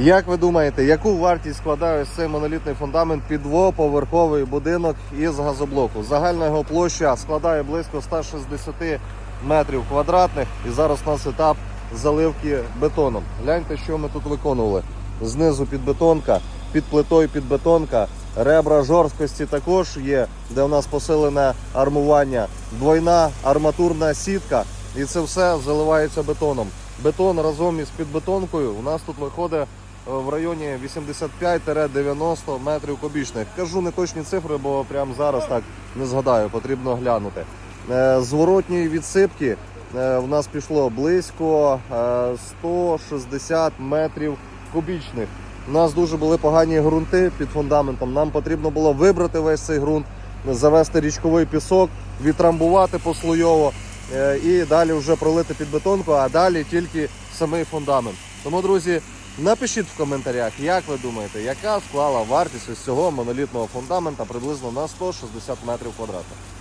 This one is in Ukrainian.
Як ви думаєте, яку вартість складає цей монолітний фундамент під двоповерховий будинок із газоблоку? Загальна його площа складає близько 160 метрів квадратних. І зараз у нас етап заливки бетоном. Гляньте, що ми тут виконували. Знизу підбетонка, під плитою підбетонка, ребра жорсткості також є, де у нас посилене армування, двойна арматурна сітка, і це все заливається бетоном. Бетон разом із підбетонкою у нас тут виходить в районі 85-90 метрів кубічних. Кажу не точні цифри, бо прямо зараз так не згадаю, потрібно глянути. Е, Зворотньої відсипки е, в нас пішло близько е, 160 метрів кубічних. У нас дуже були погані ґрунти під фундаментом. Нам потрібно було вибрати весь цей ґрунт, завести річковий пісок, відтрамбувати послойово е, і далі вже пролити під бетонку, а далі тільки самий фундамент. Тому, друзі, напишіть в коментарях, як ви думаєте, яка склала вартість ось цього монолітного фундамента приблизно на 160 метрів квадратних.